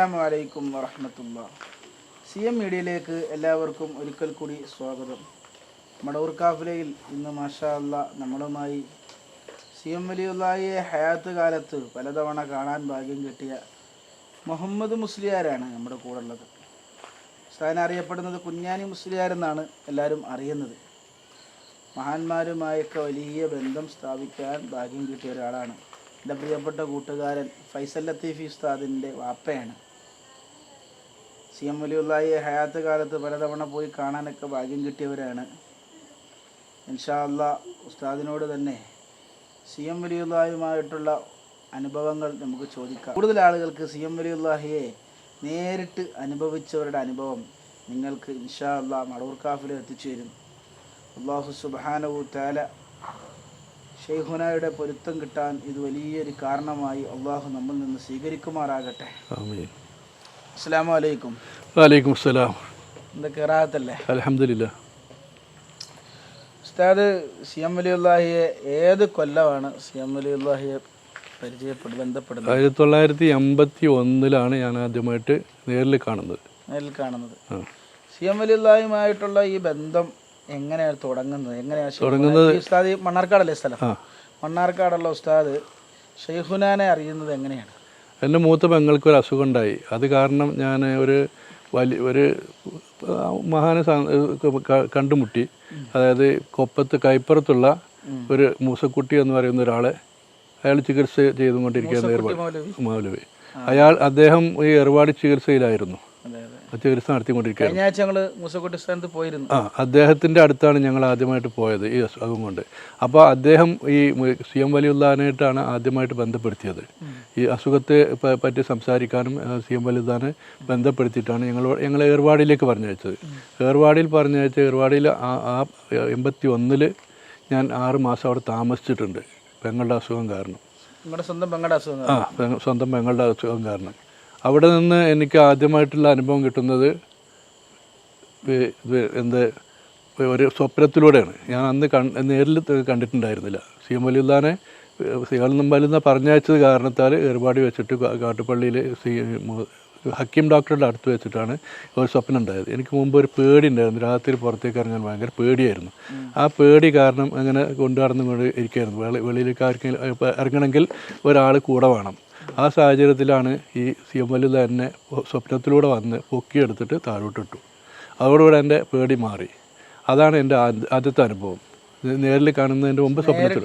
അസ്സലാമു വലൈക്കും വറഹമത്തുള്ള. സി എം മീഡിയയിലേക്ക് എല്ലാവർക്കും ഒരിക്കൽ കൂടി സ്വാഗതം. മടവൂർ കാഫിലയിൽ ഇന്ന് മാഷാ അല്ല നമ്മളുമായി സി എം വലിയുള്ളായെ ഹയാത്ത് കാലത്ത് പലതവണ കാണാൻ ഭാഗ്യം കിട്ടിയ മുഹമ്മദ് മുസ്ലിയാരാണ് നമ്മുടെ കൂടെ ഉള്ളത് സ്ഥാനം അറിയപ്പെടുന്നത് കുഞ്ഞാനി മുസ്ലിയാർ എന്നാണ് എല്ലാവരും അറിയുന്നത്. മഹാന്മാരുമായൊക്കെ വലിയ ബന്ധം സ്ഥാപിക്കാൻ ഭാഗ്യം കിട്ടിയ ഒരാളാണ്. എന്റെ പ്രിയപ്പെട്ട കൂട്ടുകാരൻ ഫൈസൽ ലത്തീഫി ഉസ്താദിന്റെ വാപ്പയാണ്. സി എം വലിയുള്ളായി ഹയാത്ത് കാലത്ത് പലതവണ പോയി കാണാനൊക്കെ ഭാഗ്യം കിട്ടിയവരാണ്. ഇൻഷാ അല്ല ഉസ്താദിനോട് തന്നെ സി എം വലിയുള്ളായുമായിട്ടുള്ള അനുഭവങ്ങൾ നമുക്ക് ചോദിക്കാം. കൂടുതൽ ആളുകൾക്ക് സി എം വലിയുള്ളാഹിയെ നേരിട്ട് അനുഭവിച്ചവരുടെ അനുഭവം നിങ്ങൾക്ക് ഇൻഷാ അല്ല മടൂർ കാഫിൽ എത്തിച്ചു തരും. അള്ളാഹു സുബാനവു താല ഷെയ്ഹുനായുടെ പൊരുത്തം കിട്ടാൻ ഇത് വലിയൊരു കാരണമായി അള്ളാഹു നമ്മൾ നിന്ന് സ്വീകരിക്കുമാറാകട്ടെ. അസ്സാം വലൈക്കും വലൈക്കും അസ്സലാം. എന്താ കെറാത്തല്ലേ അലഹമില്ല ഉസ്താദ് സി എം വലിയുല്ലാഹിയെ ഏത് കൊല്ലമാണ് സി എം വലിയുല്ലാഹിയെ പരിചയപ്പെട്ട് ബന്ധപ്പെടുന്നത്? ആയിരത്തി തൊള്ളായിരത്തി എൺപത്തി ഒന്നിലാണ് ഞാൻ ആദ്യമായിട്ട് നേരിൽ കാണുന്നത്. നേരിൽ കാണുന്നത്. സി എം ഈ ബന്ധം എങ്ങനെയാണ് തുടങ്ങുന്നത്? എങ്ങനെയാണ് തുടങ്ങുന്നത്- ഉസ്താദ് മണ്ണാർക്കാടല്ലേ സ്ഥലം? മണ്ണാർക്കാടുള്ള ഉസ്താദ് ഷെയ്ഖുനാനെ അറിയുന്നത് എങ്ങനെയാണ്? എന്റെ മൂത്ത പെങ്ങൾക്ക് ഒരു അസുഖം ഉണ്ടായി അത് കാരണം ഞാൻ ഒരു വലിയ ഒരു മഹാന കണ്ടുമുട്ടി. അതായത് കൊപ്പത്ത് കൈപ്പുറത്തുള്ള ഒരു മൂസക്കുട്ടി എന്ന് പറയുന്ന ഒരാളെ അയാൾ ചികിത്സ ചെയ്തുകൊണ്ടിരിക്കുകയാണ് മൗലവി. അയാൾ അദ്ദേഹം ഈ ഏർവാടി ചികിത്സയിലായിരുന്നു. ചികിത്സ നടത്തിക്കൊണ്ടിരിക്കുകയാണ് കഴിഞ്ഞ ആഴ്ച ഞങ്ങൾ മൂസക്കുട്ടി സ്ഥാനത്ത് പോയിരുന്നു. ആ അദ്ദേഹത്തിന്റെ അടുത്താണ് ഞങ്ങൾ ആദ്യമായിട്ട് പോയത് ഈ അസുഖം കൊണ്ട്. അപ്പോൾ അദ്ദേഹം ഈ സി എം വലിയുള്ളതാനായിട്ടാണ് ആദ്യമായിട്ട് ബന്ധപ്പെടുത്തിയത്. ഈ അസുഖത്തെ പറ്റി സംസാരിക്കാനും സി എം വലിയുല്ലാനെ ബന്ധപ്പെടുത്തിയിട്ടാണ് ഞങ്ങൾ ഞങ്ങൾ ഏർവാടിയിലേക്ക് പറഞ്ഞയച്ചത്. ഏർവാടിയിൽ പറഞ്ഞയച്ച ഏർവാടിയിൽ ആ ആ എൺപത്തി ഒന്നിൽ ഞാൻ ആറ് മാസം അവിടെ താമസിച്ചിട്ടുണ്ട് പെങ്ങളുടെ അസുഖം കാരണം. നിങ്ങളുടെ സ്വന്തം പെങ്ങളുടെ അസുഖം ആ സ്വന്തം പെങ്ങളുടെ അസുഖം കാരണം. അവിടെ നിന്ന് എനിക്ക് ആദ്യമായിട്ടുള്ള അനുഭവം കിട്ടുന്നത് എന്ത് ഒരു സ്വപ്നത്തിലൂടെയാണ്. ഞാൻ അന്ന് കൺ നേരിൽ കണ്ടിട്ടുണ്ടായിരുന്നില്ല. സി എം വലിയുല്ലാനെ സിയാൽ വലിയ പറഞ്ഞയച്ചത് കാരണത്താൽ ഏർപാടി വെച്ചിട്ട് കാട്ടുപള്ളിയിൽ സി ഹക്കീം ഡോക്ടറുടെ അടുത്ത് വെച്ചിട്ടാണ് ഒരു സ്വപ്നം ഉണ്ടായത്. എനിക്ക് മുമ്പ് ഒരു പേടി ഉണ്ടായിരുന്നു. രാത്രി പുറത്തേക്ക് ഇറങ്ങാൻ ഭയങ്കര പേടിയായിരുന്നു. ആ പേടി കാരണം അങ്ങനെ കൊണ്ടു നടന്നു കൊണ്ട് ഇരിക്കുകയായിരുന്നു വെളി വെളിയിലേക്ക് ആർക്കെങ്കിലും ഇറങ്ങണമെങ്കിൽ ഒരാൾ കൂടെ വേണം. ആ സാഹചര്യത്തിലാണ് ഈ സി എം വലിയ തന്നെ സ്വപ്നത്തിലൂടെ വന്ന് പൊക്കിയെടുത്തിട്ട് താഴോട്ടിട്ടു. അതോടുകൂടെ എന്റെ പേടി മാറി. അതാണ് എന്റെ ആദ്യത്തെ അനുഭവം. നേരിൽ കാണുന്നതിന്റെ മുമ്പ് സ്വപ്നത്തിൽ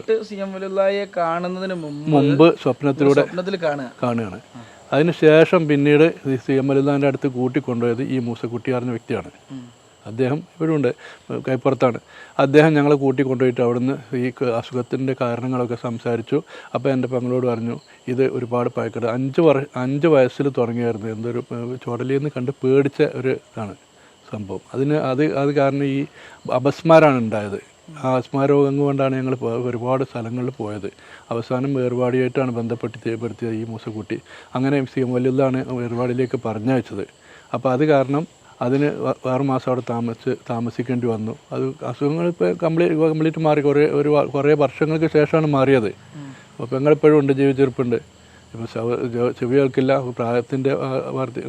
കാണുന്നതിന് മുമ്പ് സ്വപ്നത്തിലൂടെ കാണുകയാണ്. അതിനുശേഷം പിന്നീട് സി എം എൽ അടുത്ത് കൂട്ടിക്കൊണ്ടുപോയത് ഈ മൂസക്കുട്ടി അറിഞ്ഞ വ്യക്തിയാണ് അദ്ദേഹം ഇവിടുണ്ട് കൈപ്പുറത്താണ്. അദ്ദേഹം ഞങ്ങളെ കൂട്ടിക്കൊണ്ടുപോയിട്ട് അവിടുന്ന് ഈ അസുഖത്തിന്റെ കാരണങ്ങളൊക്കെ സംസാരിച്ചു. അപ്പോൾ എന്റെ പെങ്ങളോട് പറഞ്ഞു ഇത് ഒരുപാട് പഴക്കട് അഞ്ച് വർ അഞ്ച് വയസ്സിൽ തുടങ്ങിയായിരുന്നു. എന്തൊരു ചുടലിൽ നിന്ന് കണ്ട് പേടിച്ച ഒരു ഇതാണ് സംഭവം. അതിന് അത് അത് കാരണം ഈ അപസ്മാരാണ് ഉണ്ടായത്. ആ അസ്മാരോഗം കൊണ്ടാണ് ഞങ്ങൾ ഒരുപാട് സ്ഥലങ്ങളിൽ പോയത്. അവസാനം വേർപാടിയായിട്ടാണ് ബന്ധപ്പെട്ട് പെടുത്തിയത് ഈ മൂസക്കുട്ടി. അങ്ങനെ സി വല്ലുള്ളാണ് വേർപാടിലേക്ക് പറഞ്ഞയച്ചത്. അപ്പോൾ അത് കാരണം അതിന് ആറു മാസം അവിടെ താമസിച്ച് താമസിക്കേണ്ടി വന്നു. അത് അസുഖങ്ങൾ ഇപ്പോൾ കംപ്ലീറ്റ് കംപ്ലീറ്റ് മാറി. കുറേ ഒരു കുറേ വർഷങ്ങൾക്ക് ശേഷമാണ് മാറിയത്. അപ്പോൾ പെങ്ങളെപ്പോഴും ഉണ്ട് ജീവിച്ചിരിപ്പുണ്ട്. ഇപ്പോൾ ചെവി കേൾക്കില്ല പ്രായത്തിന്റെ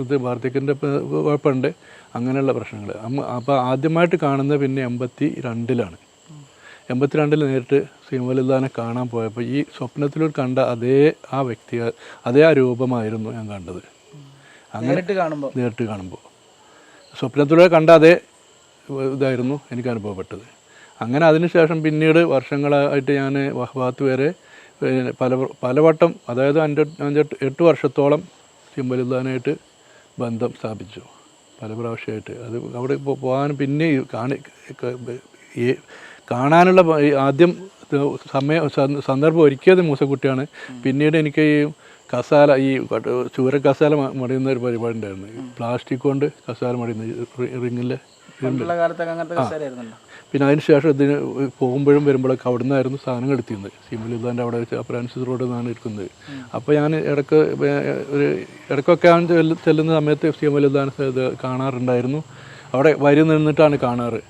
ഇത് വാർദ്ധക്യത്തിന്റെ കുഴപ്പമുണ്ട്. അങ്ങനെയുള്ള പ്രശ്നങ്ങൾ. അപ്പോൾ ആദ്യമായിട്ട് കാണുന്നത് പിന്നെ എൺപത്തി രണ്ടിലാണ് എൺപത്തിരണ്ടിൽ നേരിട്ട് സിനിമലിദാനെ കാണാൻ പോയപ്പോൾ ഈ സ്വപ്നത്തിലൂടെ കണ്ട അതേ ആ വ്യക്തി അതേ ആ രൂപമായിരുന്നു ഞാൻ കണ്ടത്. നേരിട്ട് കാണുമ്പോൾ നേരിട്ട് കാണുമ്പോൾ. സ്വപ്നത്തിലൂടെ കണ്ട അതേ ഇതായിരുന്നു എനിക്ക് അനുഭവപ്പെട്ടത്. അങ്ങനെ അതിനുശേഷം പിന്നീട് വർഷങ്ങളായിട്ട് ഞാൻ വഹബാത്ത് വരെ പല പലവട്ടം അതായത് അഞ്ച് അഞ്ചെട്ട് എട്ട് വർഷത്തോളം ചിമ്പലിദാനായിട്ട് ബന്ധം സ്ഥാപിച്ചു. പല പ്രാവശ്യമായിട്ട്. അത് അവിടെ പോകാൻ പിന്നെ കാണി കാണാനുള്ള ആദ്യം സമയം സന്ദ- സന്ദർഭം ഒരുക്കിയത് മൂസക്കുട്ടിയാണ്. പിന്നീട് എനിക്ക് ഈ കസാല ഈ ചൂര കസാല മടിയുന്ന ഒരു പരിപാടി ഉണ്ടായിരുന്നു പ്ലാസ്റ്റിക് കൊണ്ട് കസാല മടിയുന്ന റിങ്ങിലെ പിന്നെ അതിന് ശേഷം ഇതിന് പോകുമ്പോഴും വരുമ്പോഴൊക്കെ അവിടെ നിന്നായിരുന്നു സാധനങ്ങൾ എടുത്തിരുന്നത്. സിമുലിദാന്റെ അവിടെ വെച്ച് ഫ്രാൻസിസ് റോഡിൽ നിന്നാണ് എടുക്കുന്നത്. അപ്പോൾ ഞാൻ ഇടയ്ക്ക് ഒരു ഇടക്കൊക്കെ ആണ് ചെല്ല്- ചെല്ലുന്ന സമയത്ത് സിമുലിദാൻ ഇത് കാണാറുണ്ടായിരുന്നു. അവിടെ വരി നിന്നിട്ടാണ് കാണാറ്.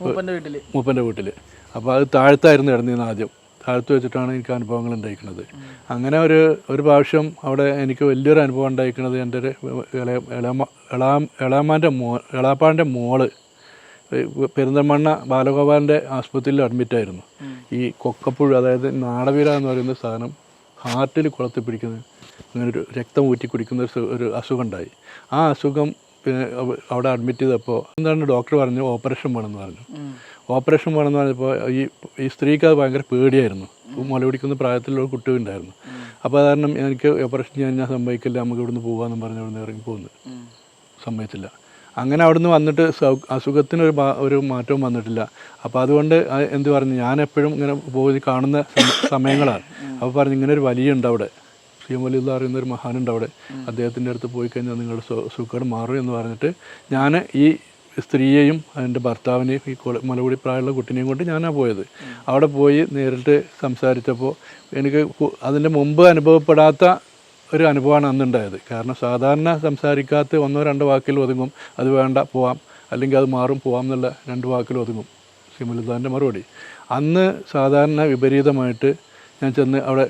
മൂപ്പന്റെ വീട്ടിൽ മൂപ്പന്റെ വീട്ടിൽ അപ്പോൾ അത് താഴത്തായിരുന്നു കിടന്നിരുന്നത് ആദ്യം. താഴ്ത്തു വെച്ചിട്ടാണ് എനിക്ക് അനുഭവങ്ങൾ ഉണ്ടായിരിക്കുന്നത് അങ്ങനെ ഒരു ഒരു പ്രാവശ്യം അവിടെ എനിക്ക് വലിയൊരു അനുഭവം ഉണ്ടായിരിക്കുന്നത് എന്റെ ഒരു ഇളാമാന്റെ മോ ഇളാപ്പാന്റെ മോൾ പെരിന്തൽമണ്ണ ബാലഗോപാലിന്റെ ആസ്പത്രിയിൽ അഡ്മിറ്റായിരുന്നു ഈ കൊക്കപ്പുഴ അതായത് നാടവീര എന്ന് പറയുന്ന സാധനം ഹാർട്ടിൽ കുളത്തി പിടിക്കുന്ന അങ്ങനെ ഒരു രക്തം ഊറ്റി കുടിക്കുന്ന ഒരു ഒരു അസുഖം ഉണ്ടായി. ആ അസുഖം പിന്നെ അവിടെ അഡ്മിറ്റ് ചെയ്തപ്പോൾ എന്താണ് ഡോക്ടർ പറഞ്ഞു ഓപ്പറേഷൻ വേണമെന്ന് പറഞ്ഞു. ഓപ്പറേഷൻ വേണമെന്ന് പറഞ്ഞപ്പോൾ ഈ ഈ സ്ത്രീക്ക് അത് ഭയങ്കര പേടിയായിരുന്നു. മുല പിടിക്കുന്ന പ്രായത്തിലുള്ള ഒരു കുട്ടി ഉണ്ടായിരുന്നു. അപ്പോൾ കാരണം എനിക്ക് ഓപ്പറേഷൻ ചെയ്യാൻ ഞാൻ സംഭവിക്കില്ല നമുക്ക് ഇവിടുന്ന് പോകാമെന്ന് പറഞ്ഞ് ഇവിടുന്ന് ഇറങ്ങി പോകുന്നത് സമ്മതിച്ചില്ല അങ്ങനെ അവിടുന്ന് വന്നിട്ട് അസുഖത്തിന് അസുഖത്തിനൊരു ഒരു മാറ്റവും വന്നിട്ടില്ല. അപ്പോൾ അതുകൊണ്ട് എന്ത് പറഞ്ഞു ഞാൻ എപ്പോഴും ഇങ്ങനെ പോയി കാണുന്ന സമയങ്ങളാണ്. അപ്പോൾ പറഞ്ഞു ഇങ്ങനെ ഒരു വലിയ ഉണ്ട് അവിടെ. സി എം വലിയ പറയുന്ന ഒരു മഹാനുണ്ട് അവിടെ. അദ്ദേഹത്തിന്റെ അടുത്ത് പോയി കഴിഞ്ഞാൽ നിങ്ങളുടെ സുഖം മാറും എന്ന് പറഞ്ഞിട്ട് ഞാൻ ഈ സ്ത്രീയെയും എന്റെ ഭർത്താവിനെയും ഈ മലകുടി പ്രായമുള്ള കുട്ടിനെയും കൊണ്ട് ഞാനാണ് പോയത്. അവിടെ പോയി നേരിട്ട് സംസാരിച്ചപ്പോൾ എനിക്ക് അതിന്റെ മുമ്പ് അനുഭവപ്പെടാത്ത ഒരു അനുഭവമാണ് അന്നുണ്ടായത്. കാരണം സാധാരണ സംസാരിക്കാത്ത ഒന്നോ രണ്ടോ വാക്കിൽ ഒതുങ്ങും. അത് വേണ്ട പോവാം. അല്ലെങ്കിൽ അത് മാറും പോവാം എന്നുള്ള രണ്ട് വാക്കിൽ ഒതുങ്ങും. സിമുലിതാന്റെ മറുപടി. അന്ന് സാധാരണ വിപരീതമായിട്ട് ഞാൻ ചെന്ന് അവിടെ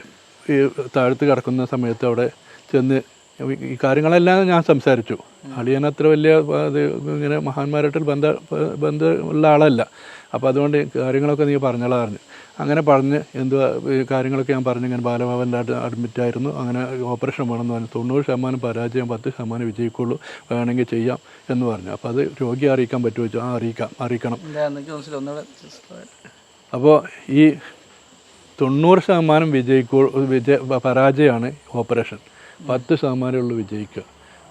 താഴത്ത് കിടക്കുന്ന സമയത്ത് അവിടെ ചെന്ന് ഈ കാര്യങ്ങളെല്ലാം ഞാൻ സംസാരിച്ചു. അളിയൻ അത്ര വലിയ അത് ഇങ്ങനെ മഹാന്മാരായിട്ട് ബന്ധ ബന്ധമുള്ള ആളല്ല. അപ്പോൾ അതുകൊണ്ട് കാര്യങ്ങളൊക്കെ നീ പറഞ്ഞോളാം പറഞ്ഞു. അങ്ങനെ പറഞ്ഞ് എന്തുവാ കാര്യങ്ങളൊക്കെ ഞാൻ പറഞ്ഞു ഇങ്ങനെ ബാലഭവനിലായിട്ട് അഡ്മിറ്റ് ആയിരുന്നു. അങ്ങനെ ഓപ്പറേഷൻ വേണമെന്ന് പറഞ്ഞു. തൊണ്ണൂറ് ശതമാനം പരാജയം പത്ത് ശതമാനം വിജയിക്കുള്ളൂ. വേണമെങ്കിൽ ചെയ്യാം എന്ന് പറഞ്ഞു. അപ്പോൾ അത് രോഗിയെ അറിയിക്കാൻ പറ്റുമോ ആ അറിയിക്കാം അറിയിക്കണം. അപ്പോൾ ഈ തൊണ്ണൂറ് ശതമാനം വിജയിക്കൂ വിജയ പരാജയമാണ് ഓപ്പറേഷൻ പത്ത് ശതമാനമുള്ളൂ വിജയിക്കുക.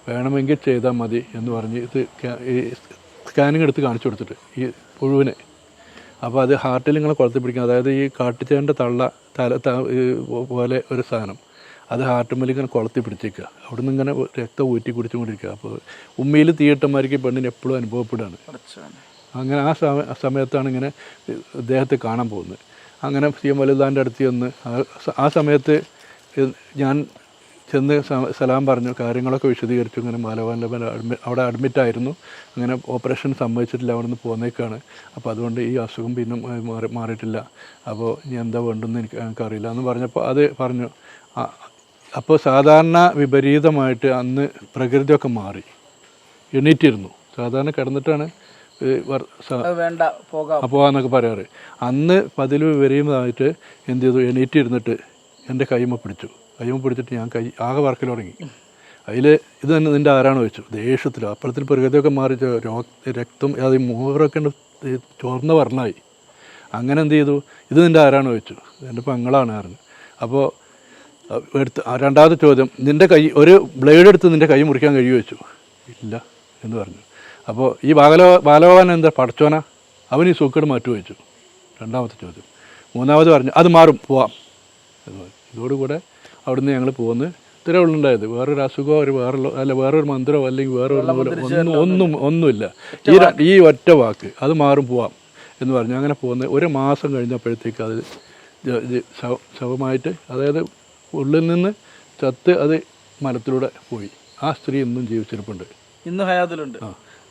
വേണമെങ്കിൽ ചെയ്താൽ മതി എന്ന് പറഞ്ഞ് ഇത് ഈ സ്കാനിങ് എടുത്ത് കാണിച്ചു കൊടുത്തിട്ട് ഈ പുഴുവിനെ. അപ്പോൾ അത് ഹാർട്ടിൽ ഇങ്ങനെ കുളത്തി പിടിക്കും. അതായത് ഈ കാട്ടിച്ചേന്റെ തള്ള തല പോലെ ഒരു സാധനം. അത് ഹാർട്ടുമ്മൽ ഇങ്ങനെ കുളത്തി പിടിച്ചേക്കുക. അവിടെ നിന്ന് ഇങ്ങനെ രക്തം ഊറ്റി കുടിച്ചുകൊണ്ടിരിക്കുക. അപ്പോൾ ഉമ്മയിൽ തീയിട്ടമാർക്ക് പെണ്ണിന് എപ്പോഴും അനുഭവപ്പെടുകയാണ്. അങ്ങനെ ആ സമ സമയത്താണ് ഇങ്ങനെ ഇദ്ദേഹത്തെ കാണാൻ പോകുന്നത്. അങ്ങനെ സി എം വലുതാന്റെ അടുത്ത് ചെന്ന് ആ സമയത്ത് ഞാൻ ചെന്ന് സലാം പറഞ്ഞു കാര്യങ്ങളൊക്കെ വിശദീകരിച്ചു ഇങ്ങനെ അഡ്മി അവിടെ അഡ്മിറ്റായിരുന്നു അങ്ങനെ ഓപ്പറേഷൻ സമ്മതിച്ചിട്ടില്ല അവിടെ നിന്ന് പോന്നേക്കാണ്. അപ്പോൾ അതുകൊണ്ട് ഈ അസുഖം പിന്നെ മാറി മാറിയിട്ടില്ല. അപ്പോൾ ഇനി എന്താ വേണ്ടെന്ന് എനിക്ക് എനിക്കറിയില്ല എന്ന് പറഞ്ഞപ്പോൾ അത് പറഞ്ഞു. അപ്പോൾ സാധാരണ വിപരീതമായിട്ട് അന്ന് പ്രകൃതിയൊക്കെ മാറി. എണീറ്റിരുന്നു. സാധാരണ കിടന്നിട്ടാണ് വേണ്ട പോകാം. പോകാന്നൊക്കെ പറയാറ്. അന്ന് പതിൽ വിപരീതമായിട്ട് എന്ത് ചെയ്തു? എണീറ്റിരുന്നിട്ട് എന്റെ കൈമ പിടിച്ചു. കൈമ പിടിച്ചിട്ട് ഞാൻ കൈ ആകെ വർക്കിലുറങ്ങി അതിൽ ഇത് തന്നെ നിന്റെ ആരാണ് വെച്ചു ദേഷ്യത്തിൽ അപ്പുറത്തിൽ പ്രകൃതിയൊക്കെ മാറി രക്തം അത് മൂവറൊക്കെ ചോർന്ന വർണമായി അങ്ങനെ എന്ത് ചെയ്തു? ഇത് നിന്റെ ആരാണ് വെച്ചു എന്റെ പെങ്ങളാണ് പറഞ്ഞു. അപ്പോൾ എടുത്ത് രണ്ടാമത്തെ ചോദ്യം നിന്റെ കൈ ഒരു ബ്ലേഡ് എടുത്ത് നിന്റെ കൈ മുറിക്കാൻ കഴിയുമോ വെച്ചു ഇല്ല എന്ന് പറഞ്ഞു. അപ്പോൾ ഈ ബാലോ ബാലഭവൻ എന്താ? പഠിച്ചോന അവൻ ഈ സൂക്കേട് മാറ്റി വെച്ചു രണ്ടാമത്തെ ചോദ്യം. മൂന്നാമത് പറഞ്ഞു അത് മാറും പോവാം. എന്ന് പറഞ്ഞു. ഇതോടുകൂടെ അവിടുന്ന് ഞങ്ങൾ പോകുന്നു ഇത്രേ ഉള്ളുണ്ടായത്. വേറൊരു അസുഖമോ ഒരു വേറെ അല്ല വേറൊരു മന്ത്രമോ അല്ലെങ്കിൽ വേറൊരു ഒന്നും ഒന്നും ഒന്നുമില്ല. ഈ ഈ ഒറ്റ വാക്ക്. അത് മാറും പോവാം എന്ന് പറഞ്ഞു. അങ്ങനെ പോകുന്നത് ഒരു മാസം കഴിഞ്ഞപ്പോഴത്തേക്ക് അത് ശവമായിട്ട് അതായത് ഉള്ളിൽ നിന്ന് ചത്ത് അത് മരത്തിലൂടെ പോയി. ആ സ്ത്രീ ഇന്നും ജീവിച്ചിരിപ്പുണ്ട്. ഇന്ന് ഹയാത്തിലുണ്ട്.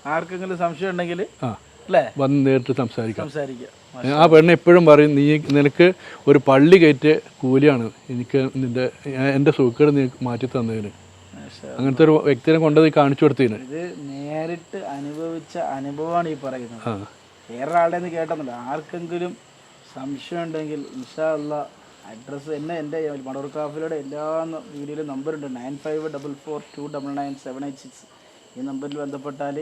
ആർക്കെങ്കിലും സംശയം ഉണ്ടെങ്കിൽ ആ. അല്ലേ? വന്ന് നേരിട്ട് സംസാരിക്കാം. സംസാരിക്കാം. ആ പെണ്ണ് എപ്പോഴും പറയും നീ നിനക്ക് ഒരു പള്ളി കയറ്റിയ കൂലിയാണ്. എനിക്ക് നിന്റെ എന്റെ സുഖക്കേട് നീ മാറ്റി തന്നതിന്. അങ്ങനത്തെ ഒരു വ്യക്തിനെ കൊണ്ടത് കാണിച്ചു കൊടുത്തതിന്. ഇത് നേരിട്ട് അനുഭവിച്ച അനുഭവമാണ് ഈ പറയുന്നത്. വേറെ ആളുടെ നിന്ന് ആർക്കെങ്കിലും സംശയം ഉണ്ടെങ്കിൽ ഇൻഷാല്ല അഡ്രസ്സ് എന്നെ എന്റെ മടൂർ കാഫിലയുടെ എല്ലാ വീഡിയോയിലും നമ്പറുണ്ട് nine five double four two double nine seven eight six ഈ നമ്പറിൽ ബന്ധപ്പെട്ടാൽ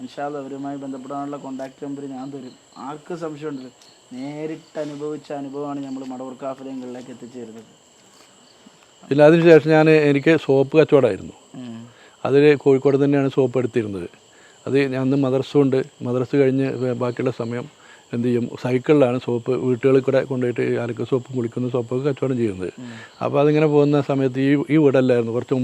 ഇൻഷാല്ല അവരുമായി ബന്ധപ്പെടാനുള്ള കോൺടാക്ട് നമ്പർ ഞാൻ തരും. ആർക്ക് സംശയം ഉണ്ടല്ലോ നേരിട്ട് അനുഭവിച്ച അനുഭവമാണ് നമ്മൾ മടവൂർ കാഫലയങ്ങളിലേക്ക് എത്തിച്ചേരുന്നത്. പിന്നെ അതിനുശേഷം ഞാൻ എനിക്ക് സോപ്പ് കച്ചവടമായിരുന്നു. അതിൽ കോഴിക്കോട് തന്നെയാണ് സോപ്പ് എടുത്തിരുന്നത്. അത് ഞാൻ അന്ന് മദർസും ഉണ്ട്. മദർസ് കഴിഞ്ഞ് ബാക്കിയുള്ള സമയം എന്ത് ചെയ്യും? സൈക്കിളിലാണ് സോപ്പ് വീട്ടുകളിൽ കൂടെ കൊണ്ടുപോയിട്ട് അലക്ക് സോപ്പും കുളിക്കുന്ന സോപ്പൊക്കെ കച്ചവടം ചെയ്യുന്നത്. അപ്പോൾ അതിങ്ങനെ പോകുന്ന സമയത്ത് ഈ ഈ വീടല്ലായിരുന്നു. കുറച്ച്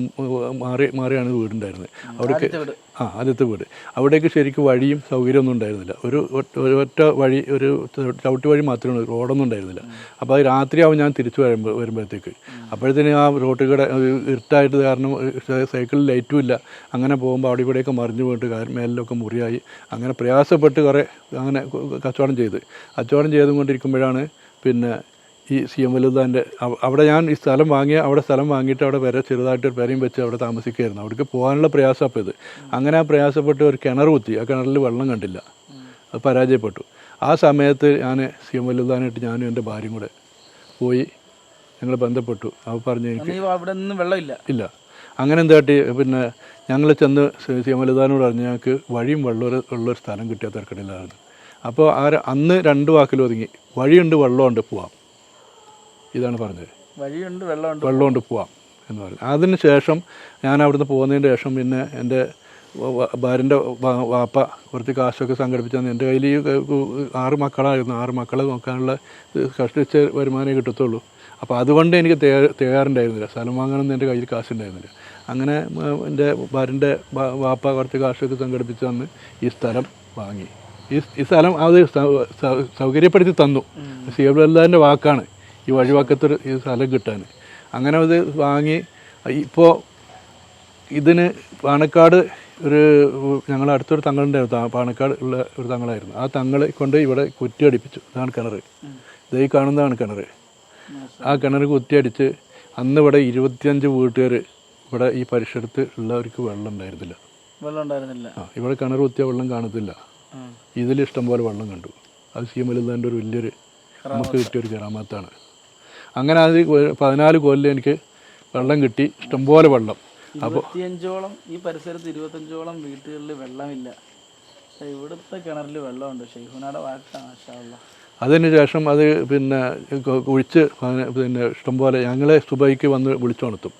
മാറി മാറിയാണ് വീടുണ്ടായിരുന്നത്. അവിടേക്ക് വീട്. ആ ആദ്യത്തെ വീട്. അവിടേക്ക് ശരിക്കും വഴിയും സൗകര്യമൊന്നും ഉണ്ടായിരുന്നില്ല. ഒരു ഒറ്റ- വഴി ഒരു ചവിട്ട് വഴി മാത്രമേ ഉള്ളൂ. റോഡൊന്നും ഉണ്ടായിരുന്നില്ല. അപ്പോൾ അത് രാത്രിയാവും ഞാൻ തിരിച്ചു വരുമ്പോൾ വരുമ്പോഴത്തേക്ക്. അപ്പോഴത്തേന് ആ റോട്ടിൽ കൂടെ ഒരു ഇരുട്ടായിട്ട് കാരണം സൈക്കിളിൽ ലൈറ്റും ഇല്ല. അങ്ങനെ പോകുമ്പോൾ അവിടെ ഇവിടെയൊക്കെ മറിഞ്ഞു പോയിട്ട് മേലിലൊക്കെ മുറിയായി. അങ്ങനെ പ്രയാസപ്പെട്ട് കുറേ അങ്ങനെ കച്ചവടം ചെയ്ത്. കച്ചവടം ചെയ്തുകൊണ്ടിരിക്കുമ്പോഴാണ് പിന്നെ ഈ സി എം വലുതാന്റെ അവിടെ ഞാൻ ഈ സ്ഥലം വാങ്ങിയ അവിടെ സ്ഥലം വാങ്ങിയിട്ട് അവിടെ വരെ ചെറുതായിട്ട് ഒരു പെരയും വെച്ച് അവിടെ താമസിക്കുകയായിരുന്നു. അവിടേക്ക് പോകാനുള്ള പ്രയാസം അപ്പോൾ ഇത് അങ്ങനെ ആ പ്രയാസപ്പെട്ട് ഒരു കിണർ കുത്തി. ആ കിണറിൽ വെള്ളം കണ്ടില്ല. അത് പരാജയപ്പെട്ടു. ആ സമയത്ത് ഞാൻ സി എം വലുതാനായിട്ട് ഞാനും എന്റെ ഭാര്യയും കൂടെ പോയി ഞങ്ങൾ ബന്ധപ്പെട്ടു. അവ പറഞ്ഞു എനിക്ക് അവിടെ നിന്ന് വെള്ളമില്ല ഇല്ല. അങ്ങനെ എന്താട്ടി പിന്നെ ഞങ്ങൾ ചെന്ന് സി- എം വലുതാനോട് പറഞ്ഞു ഞങ്ങൾക്ക് വഴിയും വെള്ളം ഉള്ളൊരു സ്ഥലം കിട്ടിയ തിരക്കടില്ലായിരുന്നു. അപ്പോൾ ആ അന്ന് രണ്ട് വാക്കിൽ ഒതുങ്ങി വഴിയുണ്ട് വെള്ളമുണ്ട് പോവാം. ഇതാണ് പറഞ്ഞത്. വഴിയുണ്ട് വെള്ളമുണ്ട്. വെള്ളമുണ്ട് പോവാം എന്ന് പറഞ്ഞു അതിന് ശേഷം ഞാൻ അവിടുന്ന് പോകുന്നതിന് ശേഷം പിന്നെ എന്റെ ഭാര്യന്റെ വാപ്പ കുറച്ച് കാശൊക്കെ സംഘടിപ്പിച്ചു തന്നു. എന്റെ കയ്യിൽ ഈ ആറ് മക്കളായിരുന്നു. ആറ് മക്കളെ നോക്കാനുള്ള കഷ്ടിച്ച വരുമാനമേ കിട്ടത്തുള്ളൂ. അപ്പോൾ അതുകൊണ്ട് എനിക്ക് തേ- തയ്യാറുണ്ടായിരുന്നില്ല സ്ഥലം വാങ്ങണമെന്ന് എന്റെ കയ്യിൽ കാശുണ്ടായിരുന്നില്ല. അങ്ങനെ എന്റെ ഭാര്യന്റെ വാപ്പ കുറച്ച് കാശൊക്കെ സംഘടിപ്പിച്ച് തന്ന് ഈ സ്ഥലം വാങ്ങി. ഈ സ്ഥലം അത് സൗകര്യപ്പെടുത്തി തന്നു. സി എം വാക്കാണ്. ഈ വഴിവാക്കത്തൊരു ഈ സ്ഥലം കിട്ടാൻ. അങ്ങനെ അത് വാങ്ങി ഇപ്പോൾ ഇതിന് പാണക്കാട് ഒരു ഞങ്ങൾ അടുത്തൊരു തങ്ങളുണ്ടായിരുന്നു പാണക്കാട് ഉള്ള ഒരു തങ്ങളായിരുന്നു. ആ തങ്ങളെ കൊണ്ട് ഇവിടെ കുറ്റി അടിപ്പിച്ചു. ഇതാണ് കിണർ ഇത് ഈ കാണുന്നതാണ് കിണർ ആ കിണർ കുറ്റിയടിച്ച് അന്ന് ഇവിടെ ഇരുപത്തിയഞ്ച് വീട്ടുകാർ ഇവിടെ ഈ പരിസരത്ത് ഉള്ളവർക്ക് വെള്ളം ഉണ്ടായിരുന്നില്ല. വെള്ളം ഉണ്ടായിരുന്നില്ല. ആ ഇവിടെ കിണർ കുത്തിയ വെള്ളം കാണത്തില്ല. ഇതിൽ ഇഷ്ടംപോലെ വെള്ളം കണ്ടു. അത് സി എം വലുതാന്റെ ഒരു വലിയൊരു നമുക്ക് കിട്ടിയൊരു കരാമത്താണ് അങ്ങനെ അത് പതിനാല് കൊല്ലം എനിക്ക് വെള്ളം കിട്ടി. ഇഷ്ടംപോലെ വെള്ളം. അപ്പോൾ ഇരുപത്തിയഞ്ചോളം ഈ പരിസരത്ത് ഇരുപത്തഞ്ചോളം വീട്ടുകളിൽ വെള്ളമില്ല. ഇവിടുത്തെ കിണറിൽ വെള്ളമുണ്ട്. ഷെയ്ഖുനാടെ വാക്കാണ് അതിന് ശേഷം അത് പിന്നെ കുഴിച്ച് പിന്നെ ഇഷ്ടംപോലെ ഞങ്ങളെ സുബൈക്ക് വന്ന് വിളിച്ചുണർത്തും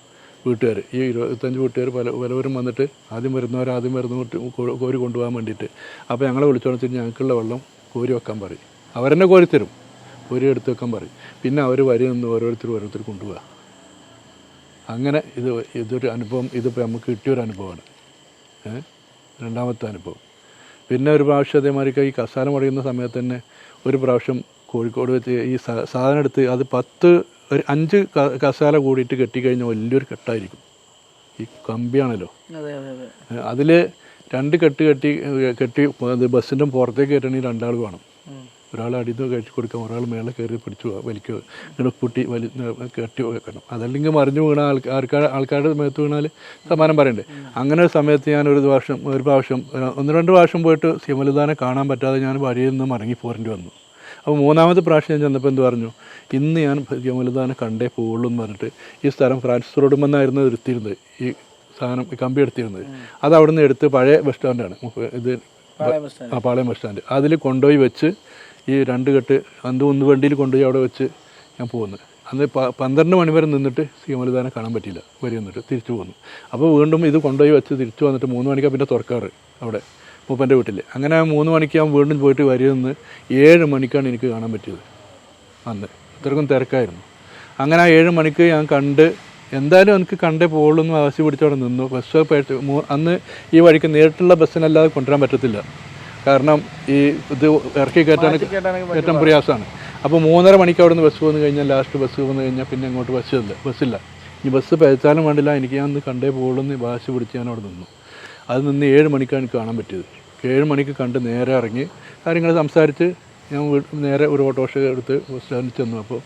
വീട്ടുകാർ ഈ ഇരുപത്തഞ്ച് വീട്ടുകാർ പല പലവരും വന്നിട്ട് ആദ്യം വരുന്നവർ ആദ്യം വരുന്ന കോരി കൊണ്ടുപോകാൻ വേണ്ടിയിട്ട്. അപ്പോൾ ഞങ്ങളെ വിളിച്ചുണർത്തിട്ട് ഞങ്ങൾക്കുള്ള വെള്ളം കോരി വെക്കാൻ പറയും. അവരെന്നെ കോരി എടുത്ത് വെക്കാൻ പറയും. പിന്നെ അവർ വരി നിന്ന് ഓരോരുത്തർ ഓരോരുത്തർ കൊണ്ടുപോകുക അങ്ങനെ ഇത് ഇതൊരു അനുഭവം ഇതിപ്പോൾ നമുക്ക് കിട്ടിയൊരു അനുഭവമാണ്. രണ്ടാമത്തെ അനുഭവം. പിന്നെ ഒരു പ്രാവശ്യം അതേമാതിരി ഈ കസാല മുടങ്ങുന്ന സമയത്ത് തന്നെ ഒരു പ്രാവശ്യം കോഴിക്കോട് വെച്ച് ഈ സാധനം എടുത്ത് അത് പത്ത് ഒരു അഞ്ച് കസാല കൂടിയിട്ട് കെട്ടിക്കഴിഞ്ഞാൽ വലിയൊരു കെട്ടായിരിക്കും. ഈ കമ്പിയാണല്ലോ. അതെ അതെ അതെ. അതിൽ രണ്ട് കെട്ട് കെട്ടി കെട്ടി ബസ്സിന്റെ പുറത്തേക്ക് കയറ്റണമെങ്കിൽ രണ്ടാൾ വേണം. ഒരാൾ അടിയിൽ നിന്ന് കഴിച്ചു കൊടുക്കാം ഒരാൾ മേലെ കയറി പിടിച്ചു വലിക്കുക ഇങ്ങനെ പൊട്ടി വലി കെട്ടി വെക്കണം. അതല്ലെങ്കിൽ മറിഞ്ഞു വീണ ആൾക്കാർ ആൾക്കാരുടെ മേത്ത് വീണാൽ സമ്മാനം പറയണ്ടേ? അങ്ങനെ ഒരു സമയത്ത് ഞാൻ ഒരു പ്രാവശ്യം ഒരു പ്രാവശ്യം ഒന്ന് രണ്ട് പ്രാവശ്യം പോയിട്ട് സിമലുദാനെ കാണാൻ പറ്റാതെ ഞാൻ വഴിയിൽ നിന്ന് മടങ്ങി പോരേണ്ടി വന്നു. അപ്പോൾ മൂന്നാമത്തെ പ്രാവശ്യം ഞാൻ ചെന്നപ്പോൾ എന്ത് പറഞ്ഞു? ഇന്ന് ഞാൻ സിമലുദാനെ കണ്ടേ പോവുള്ളൂ എന്ന് പറഞ്ഞിട്ട് ഈ സ്ഥലം ഫ്രാൻസ് റോഡുമെന്നായിരുന്നു എടുത്തിരുന്നത്. ഈ സാധനം ഈ കമ്പി എടുത്തിരുന്നത്. അത് അവിടെ നിന്ന് എടുത്ത് പഴയ ബസ് സ്റ്റാൻഡാണ്. ഇത് ആ പാളയം ബസ് സ്റ്റാൻഡ്. അതിൽ കൊണ്ടുപോയി വെച്ച് ഈ രണ്ട് കെട്ട് അന്ത് ഒന്ന് വണ്ടിയിൽ കൊണ്ടുപോയി അവിടെ വെച്ച് ഞാൻ പോകുന്നു. അന്ന് പ- പന്ത്രണ്ട് മണി വരെ നിന്നിട്ട് സീമലതാനെ കാണാൻ പറ്റിയില്ല. വരി നിന്നിട്ട് തിരിച്ചു പോന്നു. അപ്പോൾ വീണ്ടും ഇത് കൊണ്ടുപോയി വെച്ച് തിരിച്ചു വന്നിട്ട് മൂന്ന് മണിക്കാണ് പിന്നെ തുറക്കാറ് അവിടെ മൂപ്പന്റെ വീട്ടിൽ അങ്ങനെ മൂന്ന് മണിക്ക് വീണ്ടും പോയിട്ട് വരി നിന്ന് ഏഴ് മണിക്കാണ് എനിക്ക് കാണാൻ പറ്റിയത് അന്ന്. ഇത്രക്കും തിരക്കായിരുന്നു. അങ്ങനെ ആ ഏഴ് മണിക്ക് ഞാൻ കണ്ട് എന്തായാലും എനിക്ക് കണ്ടേ പോകുള്ളൂ എന്ന് ആവശ്യം പിടിച്ചവിടെ നിന്നു. ബസ് അന്ന് ഈ വഴിക്ക് നേരിട്ടുള്ള ബസ്സിനല്ലാതെ കൊണ്ടുവരാൻ പറ്റത്തില്ല. കാരണം ഈ ഇത് ഇറക്കി കയറ്റാൻ ഏറ്റവും കയറ്റാൻ പ്രയാസമാണ്. അപ്പോൾ മൂന്നര മണിക്ക് അവിടെ നിന്ന് ബസ് വന്നു കഴിഞ്ഞാൽ ലാസ്റ്റ് ബസ് വന്നു കഴിഞ്ഞാൽ പിന്നെ അങ്ങോട്ട് ബസ് ഇല്ല. ബസ്സില്ല ഈ ബസ് പേച്ചാലും വേണ്ടില്ല. എനിക്ക് ഞാൻ ഒന്ന് കണ്ടേ പോകുള്ളൂ എന്ന് വാശി പിടിച്ച് ഞാൻ അവിടെ നിന്നു. അത് നിന്ന് ഏഴ് മണിക്കാണ് എനിക്ക് കാണാൻ പറ്റിയത്. ഏഴ് മണിക്ക് കണ്ട് നേരെ ഇറങ്ങി കാര്യങ്ങൾ സംസാരിച്ച് ഞാൻ നേരെ ഒരു ഓട്ടോറിക്ഷ എടുത്ത് ബസ് സ്റ്റാൻഡിൽ ചെന്നു. അപ്പോൾ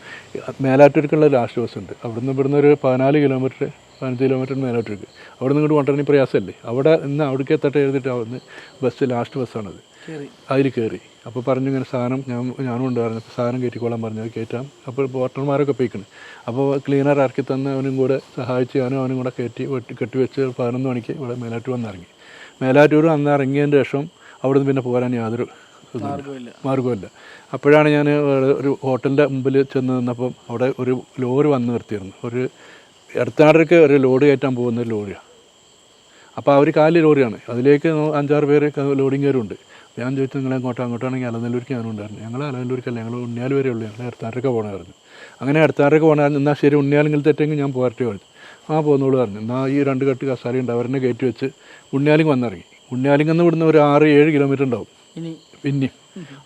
മേലാറ്റൂർക്കുള്ള ലാസ്റ്റ് ബസ് ഉണ്ട്. അവിടുന്ന് ഇവിടുന്ന് ഒരു പതിനാല് കിലോമീറ്റർ പതിനഞ്ച് കിലോമീറ്റർ മേലാറ്റൂർക്ക്. അവിടെ നിന്ന് ഇങ്ങോട്ട് കൊണ്ടുവരണി പ്രയാസമല്ലേ? അവിടെ നിന്ന് അവിടേക്ക് എത്തട്ടെ എഴുതിയിട്ട് അവിടുന്ന് ബസ് ലാസ്റ്റ് ബസ്സാണത് അതിൽ കയറി അപ്പോൾ പറഞ്ഞു ഇങ്ങനെ സാധനം ഞാൻ ഞാനും ഉണ്ടായിരുന്നു. അപ്പോൾ സാധനം കയറ്റിക്കോളാൻ പറഞ്ഞു. അത് കയറ്റാം. അപ്പോൾ ബോട്ടർമാരൊക്കെ പോയിക്കണ്. അപ്പോൾ ക്ലീനർ ഇറക്കി തന്ന അവനും കൂടെ സഹായിച്ച് ഞാനും അവനും കൂടെ കയറ്റി വെട്ടി കെട്ടിവെച്ച് പതിനൊന്ന് മണിക്ക് ഇവിടെ മേലാറ്റൂർ വന്നിറങ്ങി. മേലാറ്റൂർ അന്ന് ഇറങ്ങിയതിന്റെ ശേഷം അവിടുന്ന് പിന്നെ പോരാൻ യാതൊരു. മാർഗമില്ല അപ്പോഴാണ് ഞാൻ ഒരു ഹോട്ടലിന്റെ മുമ്പിൽ ചെന്ന് നിന്നപ്പം അവിടെ ഒരു ലോറി വന്ന് നിർത്തിയിരുന്നു. ഒരു എടത്താടർക്ക് ഒരു ലോഡ് കയറ്റാൻ പോകുന്ന ഒരു ലോറിയാണ് അപ്പോൾ അവർ കാലി ലോറിയാണ്. അതിലേക്ക് അഞ്ചാറ് പേര് ലോഡിങ്ങേരുണ്ട് ഞാൻ ചോദിച്ചു നിങ്ങൾ എങ്ങോട്ടോ? അങ്ങോട്ടാണെങ്കിൽ അലനല്ലൂർക്ക് ഞാൻ ഉണ്ടായിരുന്നു. ഞങ്ങൾ അലനല്ലൂർക്കല്ല ഞങ്ങൾ ഉണ്ണിയാൽ വരെ ഉള്ളൂ. ഞങ്ങൾ അടുത്താറൊക്കെ പോകണമായിരുന്നു അങ്ങനെ അടുത്താറൊക്കെ പോകണമായിരുന്നു എന്നാൽ ശരി ഉണ്ണിയാലെങ്കിൽ തെറ്റെങ്കിൽ ഞാൻ പോരട്ടെ പറഞ്ഞു. ആ പോകുന്നോളൂ പറഞ്ഞു. എന്നാൽ ഈ രണ്ട് കെട്ട് കസാരയുണ്ട് അവരെന്നെ കയറ്റി വെച്ച് ഉണ്ണിയാലിങ് വന്നിറങ്ങി. ഉണ്ണിയാലിങ് എന്ന് ഇവിടുന്ന് ഒരു ആറ് ഏഴ് കിലോമീറ്റർ ഉണ്ടാവും. ഇനി? പിന്നെയും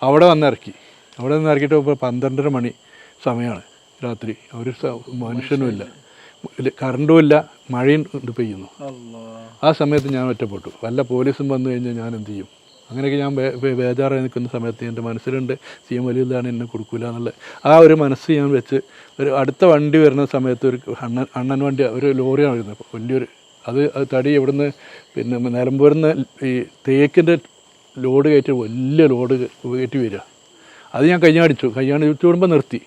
അവിടെ വന്നിറക്കി. അവിടെ നിന്ന് ഇറക്കിയിട്ട് ഇപ്പോൾ പന്ത്രണ്ടര മണി സമയമാണ് രാത്രി. അവർ മനുഷ്യനുമില്ല ഇല്ല, കറണ്ടും ഇല്ല മഴയും ഇത് പെയ്യുന്നു. ആ സമയത്ത് ഞാൻ ഒറ്റപ്പെട്ടു. വല്ല പോലീസും വന്നു കഴിഞ്ഞാൽ ഞാൻ എന്ത് ചെയ്യും? അങ്ങനെയൊക്കെ ഞാൻ ബേജാറായി നിൽക്കുന്ന സമയത്ത് എന്റെ മനസ്സിലുണ്ട് സി എം വലിയതാണ് എന്നെ കൊടുക്കില്ല എന്നുള്ള ആ ഒരു മനസ്സ് ഞാൻ വെച്ച് ഒരു അടുത്ത വണ്ടി വരുന്ന സമയത്ത് ഒരു അണ്ണൻ അണ്ണൻ വണ്ടി ഒരു ലോറിയാണ് വരുന്നത്. അപ്പോൾ വലിയൊരു അത് അത് തടി ഇവിടുന്ന് പിന്നെ നിലമ്പൂരുന്ന ഈ തേക്കിന്റെ ലോഡ് കയറ്റി വലിയ ലോഡ് കയറ്റി വരിക. അത് ഞാൻ കയ്യാടിച്ചു കയ്യാടിച്ചു വിടുമ്പോൾ നിർത്തി.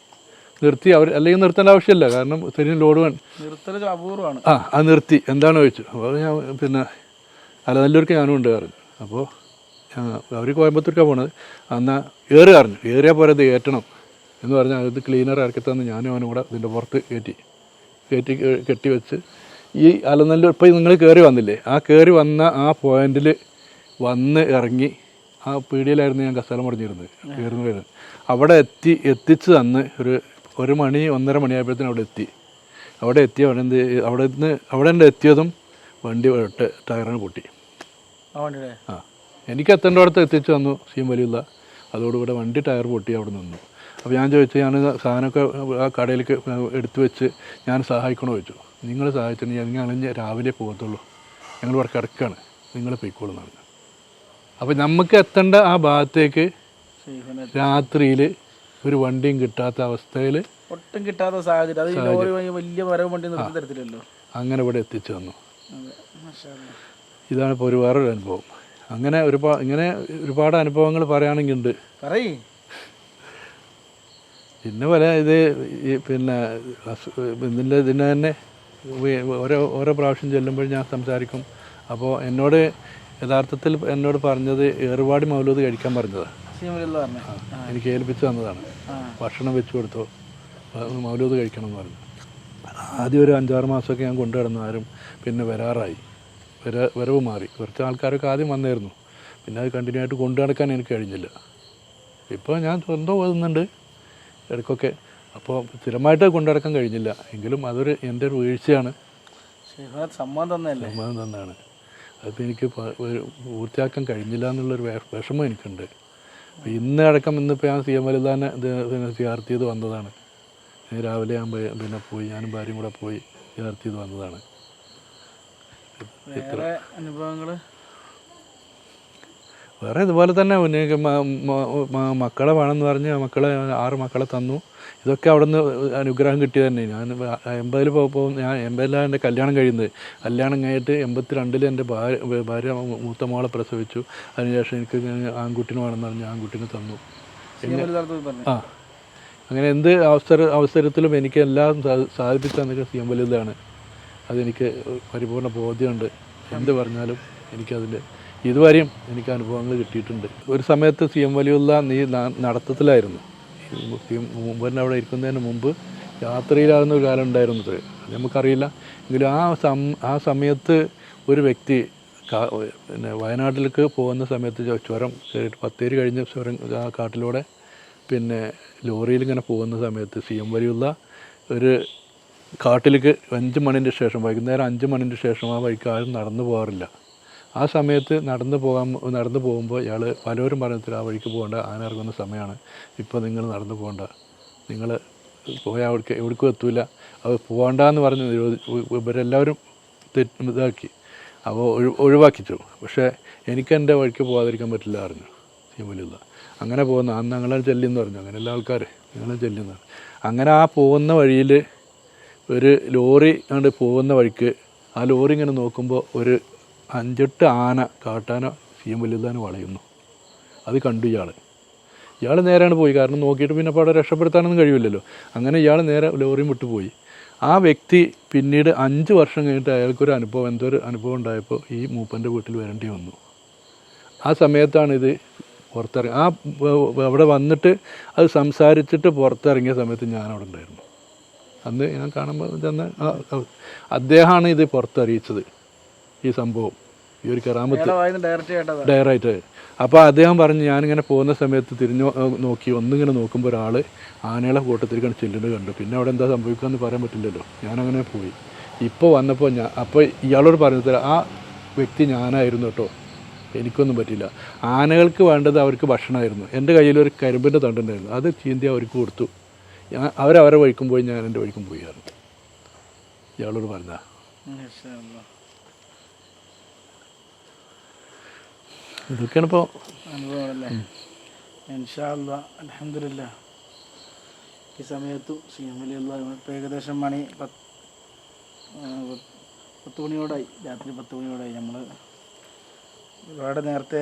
നിർത്തി അവർ അല്ലെങ്കിൽ നിർത്തേണ്ട ആവശ്യമില്ല. കാരണം ശരിയും ലോഡ് വേണം നിർത്തൽ അപൂർവമാണ്. ആ അത് നിർത്തി. എന്താണ് ചോദിച്ചു അപ്പോൾ ഞാൻ പിന്നെ അലനല്ലൂർക്ക് ഞാനും ഉണ്ട് പറഞ്ഞു. അപ്പോൾ അവർ കോയമ്പത്തൂർക്കാണ് പോണത്. എന്നാൽ ഏറ് അറിഞ്ഞു. ഏറിയാൽ പോരെ ഇത് കയറ്റണം എന്ന് പറഞ്ഞാൽ ഇത് ക്ലീനർ ഇറക്കി തന്ന് ഞാനും അവനും കൂടെ ഇതിന്റെ പുറത്ത് കയറ്റി. കയറ്റി കെട്ടി വെച്ച്. ഈ അലനല്ലൂർ ഇപ്പോൾ നിങ്ങൾ കയറി വന്നില്ലേ? ആ കയറി വന്ന ആ പോയിന്റിൽ വന്ന് ഇറങ്ങി ആ പീടിയിലായിരുന്നു ഞാൻ കസാല മുടഞ്ഞിരുന്നത് കയറുന്ന വരുന്നത് അവിടെ എത്തി എത്തിച്ച് തന്ന് ഒരു ഒരു മണി ഒന്നര മണിയായപ്പോഴത്തേനും അവിടെ എത്തി. അവിടെ എത്തിയ അവിടെ എന്ത് അവിടെ നിന്ന് അവിടെ എത്തിയതും വണ്ടി ഇട്ട് ടയറിന് പൊട്ടി. ആ. വണ്ടിയുടെ എത്തേണ്ട അടുത്ത് എത്തിച്ചു തന്നു സീം വലിയുള്ള. അതോടുകൂടെ വണ്ടി ടയർ പൊട്ടി അവിടെ നിന്നു. അപ്പോൾ ഞാൻ ചോദിച്ചു ഞാൻ സാധനമൊക്കെ ആ കടയിലേക്ക് എടുത്തു വെച്ച് ഞാൻ സഹായിക്കണോ? ചോദിച്ചു. നിങ്ങൾ സഹായിച്ചിട്ടുണ്ടെങ്കിൽ ഞങ്ങൾ രാവിലെ പോകത്തുള്ളൂ. ഞങ്ങൾ ഇവിടെ കിടക്കുകയാണ് നിങ്ങൾ പൊയ്ക്കോളൂ എന്നാണ് അപ്പോൾ നമുക്ക് എത്തേണ്ട ആ ഭാഗത്തേക്ക് രാത്രിയിൽ ഒരു വണ്ടിയും കിട്ടാത്ത അവസ്ഥയിൽ ഒട്ടും കിട്ടാത്ത സാഹചര്യം. അത് ലോറി വലിയ വരവ് വണ്ടി നിർത്തി തരത്തില്ലല്ലോ. അങ്ങനെ ഇവിടെ എത്തിച്ചു തന്നു. ഇതാണ് ഇപ്പോൾ ഒരു വേറൊരു അനുഭവം. അങ്ങനെ ഒരുപാട് ഇങ്ങനെ ഒരുപാട് അനുഭവങ്ങൾ പറയുകയാണെങ്കിൽ ഉണ്ട് പറയ്. പിന്നെ പല ഇത് പിന്നെ ഇതിന്റെ ഇതിന് തന്നെ ഓരോ ഓരോ പ്രാവശ്യം ചെല്ലുമ്പോൾ ഞാൻ സംസാരിക്കും. അപ്പോൾ എന്നോട് യഥാർത്ഥത്തിൽ എന്നോട് പറഞ്ഞത് ഏറുപാടി മൗലൂദ് കഴിക്കാൻ പറഞ്ഞതാണ്. എനിക്ക് ഏൽപ്പിച്ചു തന്നതാണ്. ഭക്ഷണം വെച്ചു കൊടുത്തോ മൗലൂത് മൗലൂദ് കഴിക്കണം എന്ന് പറഞ്ഞു. ആദ്യം ഒരു അഞ്ചാറ് മാസമൊക്കെ ഞാൻ കൊണ്ടു കിടന്നു ആരും പിന്നെ വരാറായി. വര വരവ് മാറി. കുറച്ച് ആൾക്കാരൊക്കെ ആദ്യം വന്നായിരുന്നു. പിന്നെ അത് കണ്ടിന്യൂ ആയിട്ട് കൊണ്ടു നടക്കാൻ എനിക്ക് കഴിഞ്ഞില്ല. ഇപ്പോൾ ഞാൻ സ്വന്തം ഓതുന്നുണ്ട് ഇടയ്ക്കൊക്കെ. അപ്പോൾ സ്ഥിരമായിട്ട് കൊണ്ടു നടക്കാൻ കഴിഞ്ഞില്ല. എങ്കിലും അതൊരു എന്റെ ഒരു വീഴ്ചയാണ്. സമ്മാനം സമ്മതം തന്നെയല്ലേ സമ്മതം തന്നെയാണ് അതിപ്പോൾ എനിക്ക് പൂർത്തിയാക്കാൻ കഴിഞ്ഞില്ല എന്നുള്ളൊരു വിഷമം എനിക്കുണ്ട്. അപ്പോൾ ഇന്ന് അടക്കം ഇന്നിപ്പോൾ ഞാൻ സി എം വലുതാനെ ഇത് പിന്നെ ടി ചെയ്ത് വന്നതാണ്. രാവിലെ ഞാൻ പിന്നെ പോയി ഞാനും ഭാര്യയും കൂടെ പോയി സി ആർ ടി ചെയ്ത് വന്നതാണ്. വേറെ അനുഭവങ്ങൾ? വേറെ ഇതുപോലെ തന്നെ എനിക്ക് മക്കളെ വേണമെന്ന് പറഞ്ഞ് മക്കളെ ആറ് മക്കളെ തന്നു. ഇതൊക്കെ അവിടെ നിന്ന് അനുഗ്രഹം കിട്ടിയത് തന്നെ. ഞാൻ എൺപതിൽ പോകുമ്പോൾ ഞാൻ എൺപതിലാണ് എന്റെ കല്യാണം കഴിയുന്നത്. കല്യാണം കഴിഞ്ഞിട്ട് എൺപത്തി രണ്ടിൽ എന്റെ ഭാര്യ ഭാര്യ മൂത്ത മോളെ പ്രസവിച്ചു. അതിനുശേഷം എനിക്ക് ആൺകുട്ടിന് വേണമെന്ന് പറഞ്ഞ് ആൺകുട്ടിനെ തന്നു. ആ. അങ്ങനെ എന്ത് അവസര അവസരത്തിലും എനിക്ക് എല്ലാം സാധിപ്പിച്ചു തന്നത് സി എം വലുതാണ് അതെനിക്ക് പരിപൂർണ ബോധ്യമുണ്ട്. എന്ത് പറഞ്ഞാലും എനിക്കതിന്റെ ഇതുവരെയും എനിക്ക് അനുഭവങ്ങൾ കിട്ടിയിട്ടുണ്ട്. ഒരു സമയത്ത് സി എം വലിയുള്ള നീ നടത്തത്തിലായിരുന്നു. സി എം മുമ്പന്നെ അവിടെ ഇരിക്കുന്നതിന് മുമ്പ് യാത്രയിലാകുന്ന ഒരു കാലം അത് നമുക്കറിയില്ല. എങ്കിലും ആ സം ആ സമയത്ത് ഒരു വ്യക്തി പിന്നെ വയനാട്ടിലേക്ക് പോകുന്ന സമയത്ത് ചുരം കയറിയിട്ട് പത്തേരി കഴിഞ്ഞ് ചുരം ആ കാട്ടിലൂടെ പിന്നെ ലോറിയിൽ ഇങ്ങനെ പോകുന്ന സമയത്ത് സി എം വലിയുള്ള ഒരു കാട്ടിലേക്ക് അഞ്ച് മണിന്റെ ശേഷം വൈകുന്നേരം അഞ്ച് മണിന്റെ ശേഷം ആ വഴിക്ക് ആരും നടന്നു പോകാറില്ല. ആ സമയത്ത് നടന്നു പോകാൻ നടന്നു പോകുമ്പോൾ ഇയാൾ പലരും പറഞ്ഞിട്ട് ആ വഴിക്ക് പോകേണ്ട ആന ഇറങ്ങുന്ന സമയമാണ്. ഇപ്പോൾ നിങ്ങൾ നടന്നു പോകണ്ട. നിങ്ങൾ പോയാൽ അവിടേക്ക് എവിടേക്കും എത്തൂല. അത് പോകണ്ടെന്ന് പറഞ്ഞ് ഇവരെല്ലാവരും തെറ്റ് ഇതാക്കി. അപ്പോൾ ഒഴി ഒഴിവാക്കിച്ചു പക്ഷേ എനിക്ക് എന്റെ വഴിക്ക് പോകാതിരിക്കാൻ പറ്റില്ല അറിഞ്ഞു സിമുലില്ല അങ്ങനെ പോകുന്ന അന്ന് ഞങ്ങളെ ചെല്ലിയെന്ന് പറഞ്ഞു. അങ്ങനെ എല്ലാ ആൾക്കാർ ഞങ്ങളെ പറഞ്ഞു. അങ്ങനെ ആ പോകുന്ന വഴിയിൽ ഒരു ലോറി അങ്ങോട്ട് പോകുന്ന വഴിക്ക് ആ ലോറി ഇങ്ങനെ നോക്കുമ്പോൾ ഒരു അഞ്ചെട്ട് ആന കാട്ടാന സി വലുതാനും വളയുന്നു. അത് കണ്ടു ഇയാൾ ഇയാൾ നേരെയാണ് പോയി. കാരണം നോക്കിയിട്ട് പിന്നെ അവിടെ രക്ഷപ്പെടുത്താനൊന്നും കഴിയില്ലല്ലോ. അങ്ങനെ ഇയാൾ നേരെ ലോറിയും വിട്ടു പോയി. ആ വ്യക്തി പിന്നീട് അഞ്ച് വർഷം കഴിഞ്ഞിട്ട് അയാൾക്കൊരു അനുഭവം എന്തോ ഒരു അനുഭവം ഉണ്ടായപ്പോൾ ഈ മൂപ്പന്റെ വീട്ടിൽ വരേണ്ടി വന്നു. ആ സമയത്താണ് ഇത് പുറത്തിറങ്ങി. ആ അവിടെ വന്നിട്ട് അത് സംസാരിച്ചിട്ട് പുറത്തിറങ്ങിയ സമയത്ത് ഞാൻ അവിടെ ഉണ്ടായിരുന്നു. അന്ന് ഞാൻ കാണുമ്പോൾ ചെന്ന് അദ്ദേഹമാണ് ഇത് പുറത്തറിയിച്ചത് ഈ സംഭവം. ഈ ഒരു കറാമത്ത്. ഡയറായിട്ട് അപ്പോൾ അദ്ദേഹം പറഞ്ഞു ഞാനിങ്ങനെ പോകുന്ന സമയത്ത് തിരിഞ്ഞു നോക്കി ഒന്നിങ്ങനെ നോക്കുമ്പോൾ ഒരാൾ ആനകളെ കൂട്ടത്തിലേക്കാണ് ചെല്ലുന്നത് കണ്ടു. പിന്നെ അവിടെ എന്താ സംഭവിക്കുകയെന്ന് പറയാൻ പറ്റില്ലല്ലോ. ഞാനങ്ങനെ പോയി. ഇപ്പോൾ വന്നപ്പോൾ ഞാൻ അപ്പോൾ ഇയാളോട് പറഞ്ഞു തരാം ആ വ്യക്തി ഞാനായിരുന്നു കേട്ടോ. എനിക്കൊന്നും പറ്റില്ല. ആനകൾക്ക് വേണ്ടത് അവർക്ക് ഭക്ഷണമായിരുന്നു. എന്റെ കയ്യിൽ ഒരു കരിമ്പിന്റെ തണ്ടുണ്ടായിരുന്നു. അത് ചീന്തി അവർക്ക് കൊടുത്തു. അവരവരെ വഴിക്കും പോയി ഞാൻ എന്റെ വഴിക്കും പോയി ആയിരുന്നു ഇയാളോട് പറഞ്ഞാ. ഇതൊക്കെയാണ് ഇപ്പോൾ അനുഭവമല്ലേ അലഹമില്ല ഈ സമയത്തു സി എം ഇപ്പോൾ ഏകദേശം മണി പത്ത് പത്ത് മണിയോടായി. രാത്രി പത്ത് മണിയോടായി നമ്മൾ ഒരുപാട് നേരത്തെ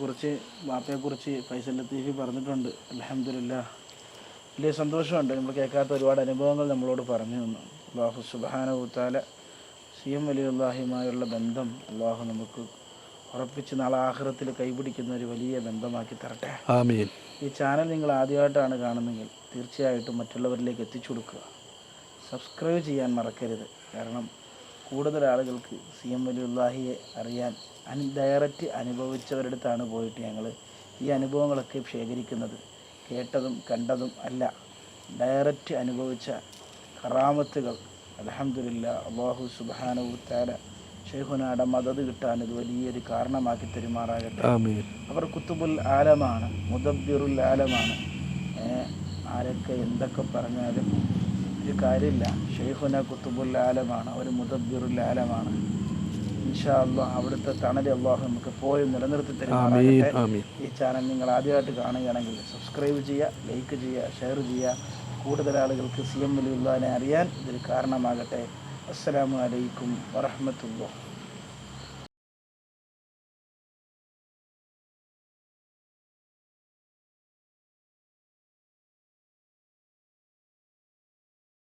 കുറിച്ച് വാപ്പയെക്കുറിച്ച് ഫൈസൽ ലത്തീഫി പറഞ്ഞിട്ടുണ്ട്. അലഹമില്ല വലിയ സന്തോഷമുണ്ട്. നമ്മൾ കേൾക്കാത്ത ഒരുപാട് അനുഭവങ്ങൾ നമ്മളോട് പറഞ്ഞു തന്നു. അള്ളാഹു സുബാന ഊത്താല സി എം വലിയുള്ളാഹിയുമായുള്ള ബന്ധം അള്ളാഹു നമുക്ക് ഉറപ്പിച്ച് നാളെ ആഹ്റത്തിൽ കൈപിടിക്കുന്ന ഒരു വലിയ ബന്ധമാക്കി തരട്ടെ. ആമീൻ. ഈ ചാനൽ നിങ്ങൾ ആദ്യമായിട്ടാണ് കാണുന്നെങ്കിൽ തീർച്ചയായിട്ടും മറ്റുള്ളവരിലേക്ക് എത്തിച്ചു കൊടുക്കുക. സബ്സ്ക്രൈബ് ചെയ്യാൻ മറക്കരുത്. കാരണം കൂടുതൽ ആളുകൾക്ക് സി എം വലിയുള്ളാഹിയെ അറിയാൻ അനി ഡയറക്റ്റ് അനുഭവിച്ചവരുടെ അടുത്താണ് പോയിട്ട് ഞങ്ങൾ ഈ അനുഭവങ്ങളൊക്കെ ശേഖരിക്കുന്നത്. കേട്ടതും കണ്ടതും അല്ല. ഡയറക്റ്റ് അനുഭവിച്ച കറാമത്തുകൾ. അലഹമില്ല അള്ളാഹു സുബാനവു താല ഷെയ്ഖുനാടെ മദത് കിട്ടാൻ ഇത് വലിയൊരു കാരണമാക്കി തെരുമാറാകട്ടെ. അവർ കുത്തുബുൽ ആലമാണ് മുദബ്ബിറുൽ ആലമാണ്. ആരൊക്കെ എന്തൊക്കെ പറഞ്ഞാലും ഒരു കാര്യമില്ല. ഷെയ്ഖുന കുത്തുബുൽ ആലമാണ് അവർ മുദബ്ബിറുൽ ആലമാണ്. ഇൻഷാ അള്ളാഹ് അവിടുത്തെ തണൽ അള്ളാഹു നമുക്ക് പോയി നിലനിർത്തി തരുമാറാകട്ടെ. ഈ ചാനൽ നിങ്ങൾ ആദ്യമായിട്ട് കാണുകയാണെങ്കിൽ സബ്സ്ക്രൈബ് ചെയ്യുക ലൈക്ക് ചെയ്യുക ഷെയർ ചെയ്യുക. കൂടുതൽ ആളുകൾക്ക് സി എം വലിയുള്ളതിനെ അറിയാൻ ഇതൊരു കാരണമാകട്ടെ. അസ്സലാമു അലൈക്കും വറഹ്മത്തുള്ളാഹി